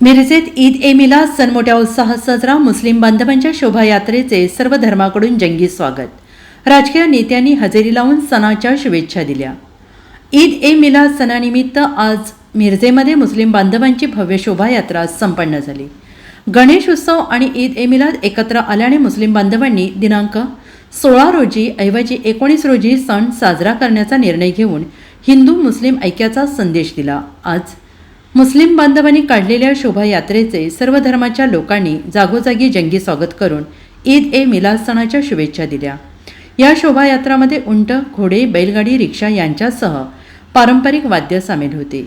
मिरजेत ईद ए मिलाद सण मोठ्या उत्साहात साजरा मुस्लिम बांधवांच्या शोभायात्रेचे सर्व धर्माकडून जंगी स्वागत. राजकीय नेत्यांनी हजेरी लावून सणाच्या शुभेच्छा दिल्या. ईद ए मिलाद सणानिमित्त आज मिरजेमध्ये मुस्लिम बांधवांची भव्य शोभायात्रा संपन्न झाली. गणेश उत्सव आणि ईद ए मिलाद एकत्र आल्याने मुस्लिम बांधवांनी दिनांक सोळा रोजी ऐवजी एकोणीस रोजी सण साजरा करण्याचा निर्णय घेऊन हिंदू मुस्लिम ऐक्याचा संदेश दिला. आज मुस्लिम बांधवांनी काढलेल्या शोभायात्रेचे सर्व धर्माच्या लोकांनी जागोजागी जंगी स्वागत करून ईद ए मिलाद सणाच्या शुभेच्छा दिल्या. या शोभायात्रामध्ये उंट घोडे बैलगाडी रिक्षा यांच्यासह पारंपरिक वाद्य सामील होते.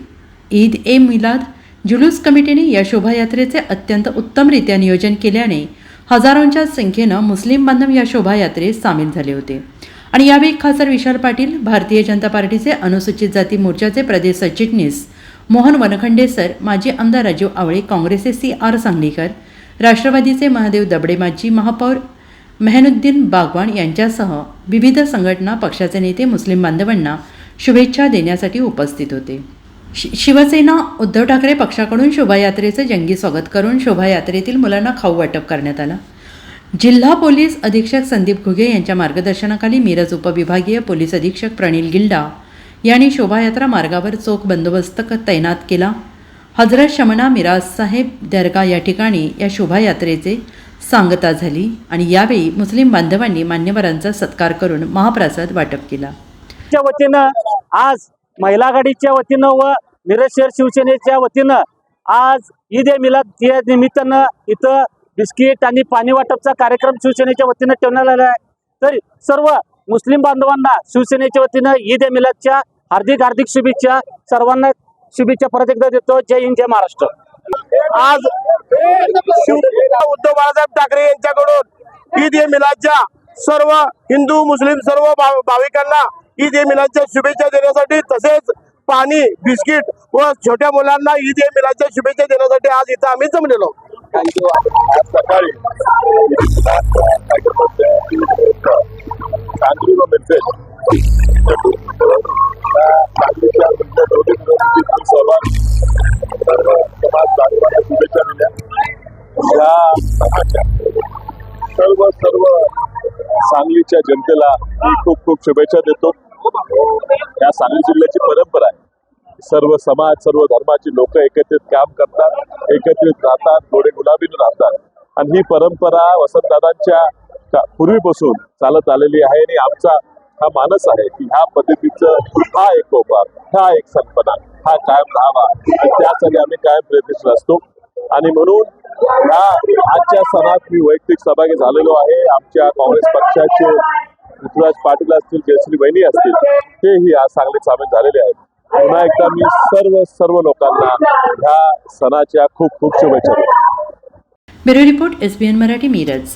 ईद ए मिलाद जुलूस कमिटीने या शोभायात्रेचे अत्यंत उत्तमरित्या नियोजन केल्याने हजारोंच्या संख्येनं मुस्लिम बांधव या शोभायात्रेत सामील झाले होते. आणि यावेळी खासदार विशाल पाटील भारतीय जनता पार्टीचे अनुसूचित जाती मोर्चाचे प्रदेश सचिटणीस मोहन वनखंडे सर माजी आमदार राजीव आवळे काँग्रेसचे सी आर सांगलीकर राष्ट्रवादीचे महादेव दबडे माजी महापौर मेहनुद्दीन बागवान यांच्यासह विविध संघटना पक्षाचे नेते मुस्लिम बांधवांना शुभेच्छा देण्यासाठी उपस्थित होते. शि- शिवसेना उद्धव ठाकरे पक्षाकडून शोभायात्रेचं जंगी स्वागत करून शोभायात्रेतील मुलांना खाऊ वाटप करण्यात आलं. जिल्हा पोलीस अधीक्षक संदीप घुगे यांच्या मार्गदर्शनाखाली मिरज उपविभागीय पोलीस अधीक्षक प्रणील गिल्डा यांनी शोभायात्रा मार्गावर चोख बंदोबस्त तैनात केला. हजरत शमना मिराज साहेब दर्गा या ठिकाणी या शोभायात्रेचे सांगता झाली आणि यावेळी मुस्लिम बांधवांनी मान्यवरांचा सत्कार करून महाप्रसाद वाटप केला. वतीनं आज महिला आघाडीच्या वतीनं व मिरज शहर शिवसेनेच्या वतीनं आज ईद ए मिलाद या निमित्तानं इथं बिस्किट आणि पाणी वाटपचा कार्यक्रम शिवसेनेच्या वतीनं ठेवण्यात आला आहे. तर सर्व मुस्लिम बांधवांना शिवसेनेच्या वतीनं ईद ए मिलादच्या हार्दिक हार्दिक शुभेच्छा. सर्वांना शुभेच्छा परत एकदा देतो. जय हिंद जय महाराष्ट्र. आज शिवसेना उद्धव बाळासाहेब ठाकरे यांच्याकडून ईद ए मिलादच्या सर्व हिंदू मुस्लिम सर्व भाविकांना ईद ए मिलादच्या शुभेच्छा देण्यासाठी तसेच पाणी बिस्किट व छोट्या मुलांना ईद ए मिलादच्या शुभेच्छा देण्यासाठी आज इथं आम्ही जमलेलो सकाळी व समाज बांधवांना शुभेच्छा दिल्या या सर्व सर्व सांगलीच्या जनतेला मी खूप खूप शुभेच्छा देतो. या सांगली जिल्ह्याची परंपरा आहे. सर्व समाज सर्व धर्माची लोक एकत्रित काम करतात एकत्रित राहतात थोडे गुलाबीने राहतात. आणि ही परंपरा वसंतदादांच्या पूर्वीपासून चालत आलेली आहे आणि आमचा हा मानस आहे की ह्या पद्धतीचं हा एकोपा हा एक संपदा हा कायम राहावा. आणि त्यासाठी आम्ही कायम प्रयत्नशील असतो. आणि म्हणून ह्या आजच्या सणात मी वैयक्तिक सहभागी झालेलो आहे. आमच्या काँग्रेस पक्षाचे पृथ्वीराज पाटील असतील जयश्री वहिनी असतील तेही आज चांगले सामील झालेले आहेत. पुन्हा एकदा मी सर्व सर्व लोकांना ह्या सणाच्या खूप खूप शुभेच्छा bureau report S B N Marathi Miraj.